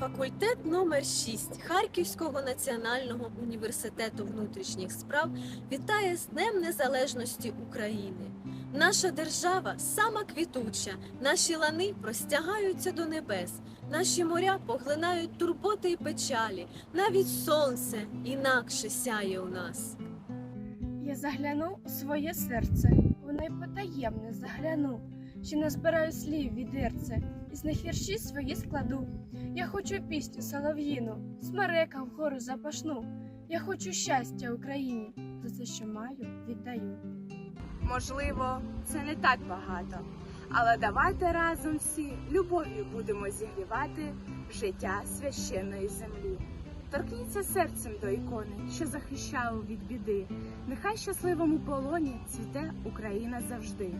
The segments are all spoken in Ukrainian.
Факультет номер 6 Харківського національного університету внутрішніх справ вітає з Днем Незалежності України. Наша держава сама квітуча, наші лани простягаються до небес, наші моря поглинають турботи й печалі, навіть сонце інакше сяє у нас. Я загляну у своє серце, у найпотаємне загляну, ще назбираю слів відерце, і з них вірші свої складу. Я хочу пісню солов'їну, смерека вгору запашну. Я хочу щастя Україні, за це, що маю, віддаю. Можливо, це не так багато, але давайте разом всі любов'ю будемо зігрівати життя священної землі. Торкніться серцем до ікони, що захищала від біди. Нехай щасливому полоні цвіте Україна завжди.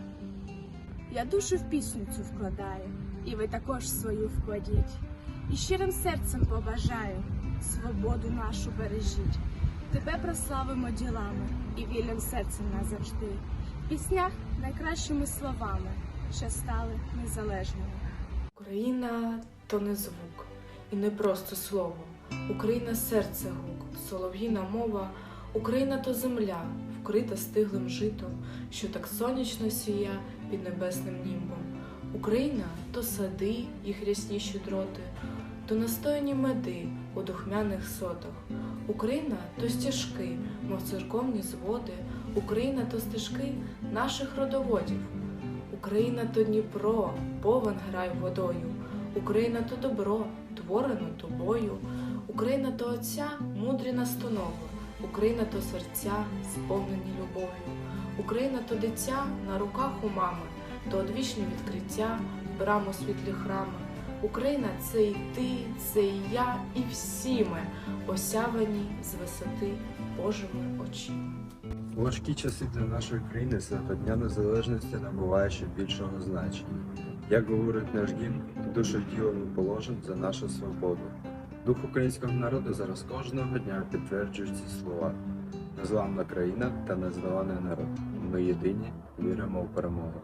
Я душу в пісню цю вкладаю, і ви також свою вкладіть. І щирим серцем побажаю свободу нашу бережіть. Тебе прославимо ділами і вільним серцем назавжди. В піснях найкращими словами, що стали незалежними. Україна то не звук і не просто слово. Україна серце гук, солов'їна мова, Україна то земля, вкрита стиглим житом, що так сонячно сія під небесним німбом. Україна то сади, їх рясні щедроти, то настояні меди у духмяних сотах. Україна то стежки, мов церковні зводи, Україна то стежки наших родоводів. Україна то Дніпро, повен грай водою, Україна то добро, творено тобою, Україна то Отця, мудрі настанови, Україна то серця, сповнені любов'ю, Україна то дитя на руках у мами, то одвічні відкриття, брам у світлі храми. Україна це і ти, це і я, і всі ми, осявані з висоти Божими очима. Важкі часи для нашої країни свято Дня Незалежності набуває ще більшого значення. Як говорить наш гімн, душу тіло ми положимо за нашу свободу. Дух українського народу зараз кожного дня підтверджує ці слова. Незламна країна та нездоланий народ. Ми єдині, віримо в перемогу.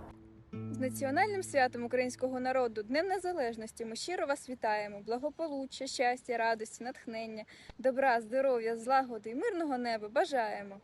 З національним святом українського народу, Днем Незалежності, ми щиро вас вітаємо. Благополуччя, щастя, радості, натхнення, добра, здоров'я, злагоди і мирного неба бажаємо.